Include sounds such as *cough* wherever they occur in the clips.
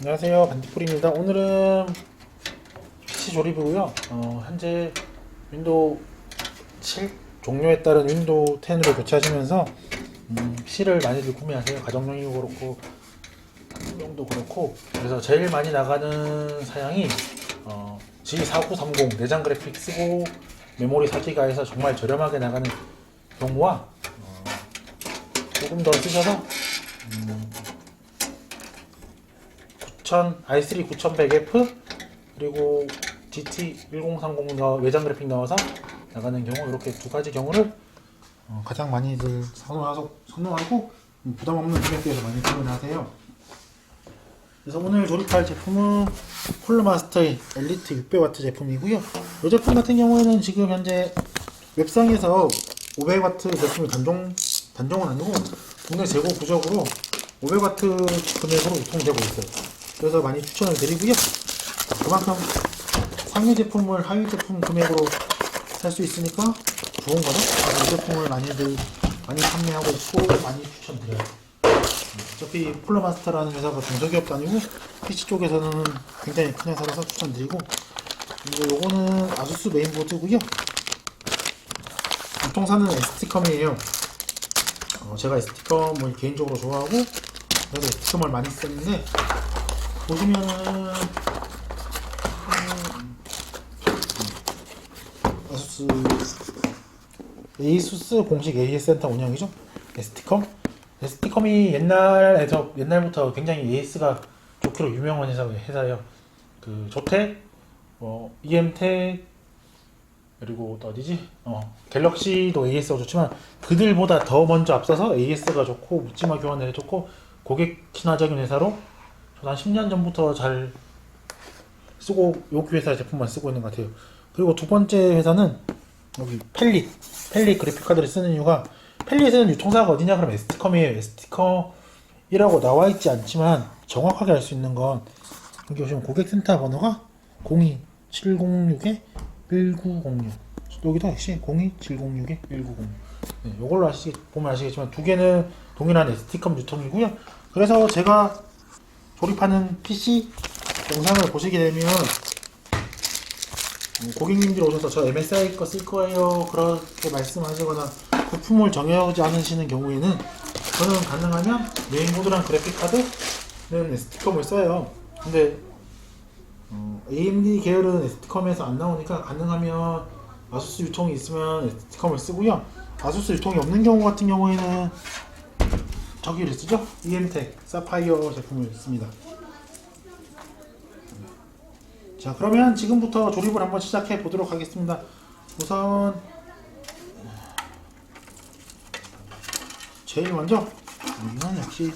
안녕하세요. 반디풀입니다. 오늘은 PC 조립이고요. 어, 현재 윈도우 7 종료에 따른 윈도우 10으로 교체하시면서 음, PC를 많이들 구매하세요. 가정용이도 그렇고 용도 그렇고. 그래서 제일 많이 나가는 사양이 어, G4930 내장 그래픽 쓰고 메모리 4기가에서 정말 저렴하게 나가는 경우와 어, 조금 더 쓰셔서 9000 i3 9100F 그리고 GT 1030 넣어, 외장 그래픽 넣어서 나가는 경우 이렇게 두 가지 경우를 어, 가장 많이들 선호하고, 선호하고 음, 부담 없는 가격대에서 많이 구매하세요. 그래서 오늘 조립할 제품은 콜로마스터의 엘리트 600W 제품이고요. 이 제품 같은 경우에는 지금 현재 웹상에서 500W 제품이 단종 단종은 아니고 국내 재고 부적으로 500W 금액으로 유통되고 있어요. 그래서 많이 추천을 드리고요. 그만큼 상위 제품을 하위 제품 금액으로 살 수 있으니까 좋은 거죠. 이 제품을 많이들 많이 판매하고 있고 많이 추천드려요. 어차피 폴로마스터라는 회사가 중소기업도 아니고 PC 쪽에서는 굉장히 큰 회사라서 추천드리고 그리고 요거는 아수스 메인보드고요. 유통사는 ST컴이에요. 어, 제가 ST컴을 개인적으로 좋아하고 그래서 ST컴을 많이 쓰는데 보시면은 음, 아수스 에이수스 공식 AS 센터 운영이죠. ST컴. ST컴이 옛날에서 옛날부터 굉장히 AS가 좋기로 유명한 회사, 회사예요. 그 조텍, 뭐 EM텍 그리고 또 어디지? 어 갤럭시도 AS가 좋지만 그들보다 더 먼저 앞서서 AS가 좋고 묻지마 교환을 좋고 고객 친화적인 회사로 저 한 10년 전부터 잘 쓰고 여기 회사 제품만 쓰고 있는 것 같아요. 그리고 두 번째 회사는 여기 펠릿 펠릿 그래픽 카드를 쓰는 이유가 펠릿은 유통사가 어디냐 그러면 ST컴이에요. ST컴이라고 나와 있지 않지만 정확하게 알 수 있는 건 여기 보시면 고객센터 번호가 02706에 1906 여기도 역시 02706에 1906 네, 이걸로 아시 보면 아시겠지만 두 개는 동일한 ST컴 유통이고요. 그래서 제가 조립하는 PC 영상을 보시게 되면 음, 고객님들이 오셔서 저 MSI 거 쓸 거예요 그렇게 말씀하시거나 부품을 정해오지 않으시는 경우에는 저는 가능하면 메인보드랑 그래픽 카드는 ST컴을 써요. 근데 어, AMD 계열은 ST컴에서 안 나오니까 가능하면 아수스 유통이 있으면 ST컴을 쓰고요. 아수스 유통이 없는 경우 같은 경우에는 저기를 쓰죠? EM텍 사파이어 제품을 씁니다. 자 그러면 지금부터 조립을 한번 시작해 보도록 하겠습니다. 우선 제일 먼저 이건 역시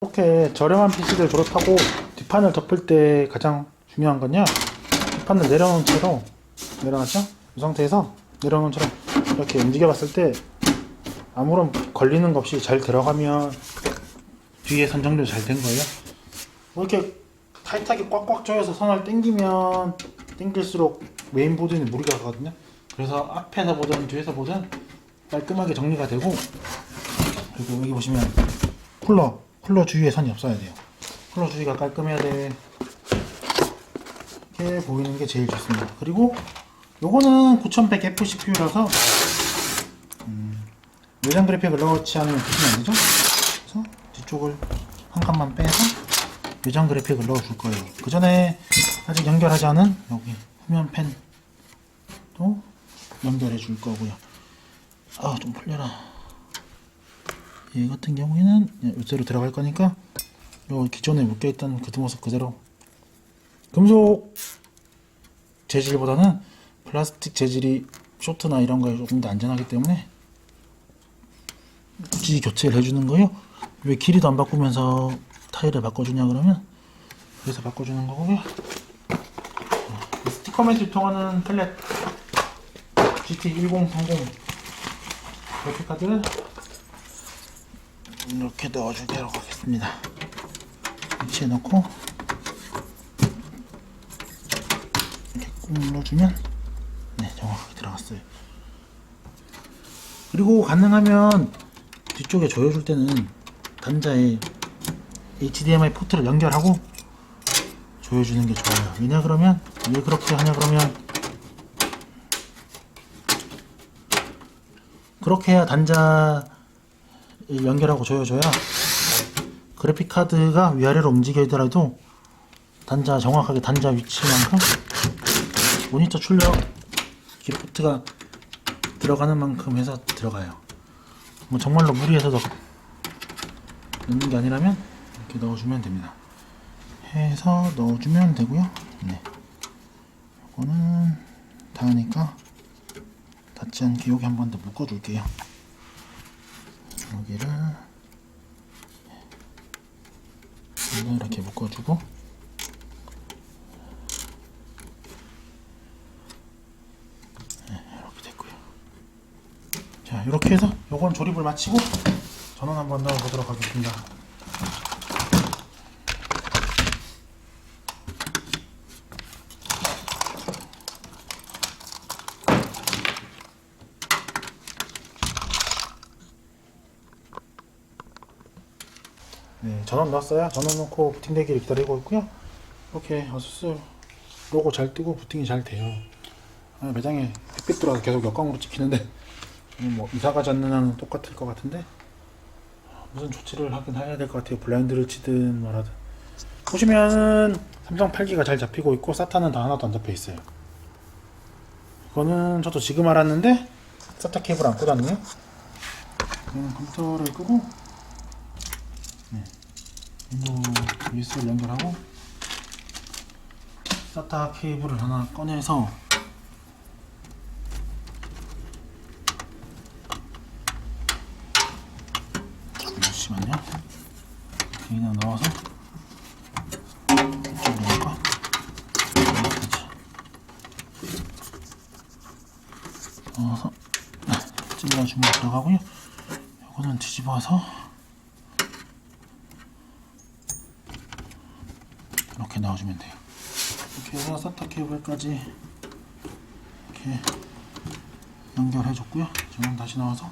이렇게 저렴한 PC들 졸업하고 뒷판을 덮을 때 가장 중요한 건요. 뒷판을 내려놓은 채로 내려놨죠? 이 상태에서 내려놓은 채로 이렇게 움직여 봤을 때 아무런 걸리는 거 없이 잘 들어가면 뒤에 선정도 잘 된 거예요. 뭐 이렇게 타이트하게 꽉꽉 조여서 선을 당기면 당길수록 메인보드에 무리가 가거든요. 그래서 앞에서 보든 뒤에서 보든 깔끔하게 정리가 되고 그리고 여기 보시면 쿨러 쿨러 주위에 선이 없어야 돼요. 쿨러 주위가 깔끔해야 돼. 이렇게 보이는 게 제일 좋습니다. 그리고 요거는 9100F CPU라서 음, 외장 그래픽을 넣지 않으면 붙이면 안 되죠? 그래서 뒤쪽을 한 칸만 빼서 외장 그래픽을 넣어줄 거예요. 그 전에 아직 연결하지 않은 여기 후면 펜도 연결해 줄 거고요. 아, 좀 풀려라. 얘 같은 경우에는 요새로 들어갈 거니까 요 기존에 묶여있던 그 모습 그대로 금속 재질보다는 플라스틱 재질이 쇼트나 이런 거에 조금 더 안전하기 때문에 굳이 교체를 해주는 거예요. 왜 길이도 안 바꾸면서 타일을 바꿔주냐 그러면 그래서 바꿔주는 거고요. 이 스티커맨 유통하는 플랫 GT1030 그래픽 카드를 이렇게 넣어주도록 하겠습니다. 위치해 놓고 이렇게 꾹 눌러주면 네 정확하게 들어갔어요. 그리고 가능하면 뒤쪽에 조여줄 때는 단자에 HDMI 포트를 연결하고 조여주는 게 좋아요. 왜냐 그러면 왜 그렇게 하냐 그러면 그렇게 해야 단자 연결하고 조여줘야 그래픽 카드가 위아래로 움직이더라도 단자 정확하게 단자 위치만큼 모니터 출력 기포트가 들어가는 만큼 해서 들어가요. 뭐 정말로 무리해서 넣는 게 아니라면 이렇게 넣어주면 됩니다. 해서 넣어주면 되고요. 네. 이거는 닿으니까 닿지 않게 여기 한 번 더 묶어줄게요. 여기를 이렇게 묶어주고 네, 이렇게 됐고요. 자, 이렇게 해서 요건 조립을 마치고 전원 한번 넣어보도록 하겠습니다. 네, 전원 넣었어요. 전원 넣고 부팅 되기를 기다리고 있고요. 이렇게 어스스 로고 잘 뜨고 부팅이 잘 돼요. 아, 매장에 햇빛 들어와서 계속 역광으로 찍히는데 음, *laughs* 뭐 이사 가지 않는 한은 똑같을 것 같은데 무슨 조치를 하긴 해야 될 것 같아요. 블라인드를 치든 뭐라든. 보시면은 삼성 8기가 잘 잡히고 있고 사타는 다 하나도 안 잡혀 있어요. 이거는 저도 지금 알았는데 사타 케이블 안 꽂았네요. 그럼 컴퓨터를 끄고 윈도우 USB를 연결하고 사타 케이블을 하나 꺼내서 잠시만요 여기다 넣어서 이쪽으로 넣을까? 넣어서 찔러 주면 들어가고요 이거는 뒤집어서 이렇게 넣어주면 돼요. 이렇게 해서 사타 케이블까지 이렇게 연결해 줬고요. 전원 다시 나와서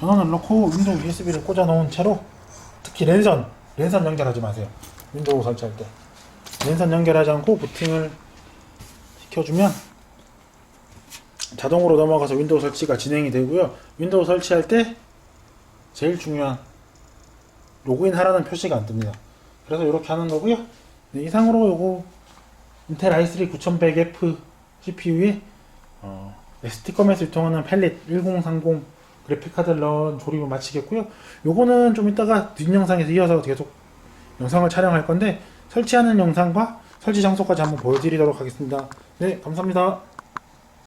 전원을 넣고 윈도우 USB를 꽂아 놓은 채로 특히 랜선, 랜선 연결하지 마세요. 윈도우 설치할 때 랜선 연결하지 않고 부팅을 시켜주면 자동으로 넘어가서 윈도우 설치가 진행이 되고요. 윈도우 설치할 때 제일 중요한 로그인 하라는 표시가 안 뜹니다. 그래서 이렇게 하는 거고요. 네, 이상으로 요거 인텔 i3 9100F CPU에 어, ST컴에서 유통하는 펠릿 1030 그래픽카드를 넣은 조립을 마치겠고요. 요거는 좀 이따가 뒷영상에서 이어서 계속 영상을 촬영할 건데 설치하는 영상과 설치 장소까지 한번 보여드리도록 하겠습니다. 네, 감사합니다.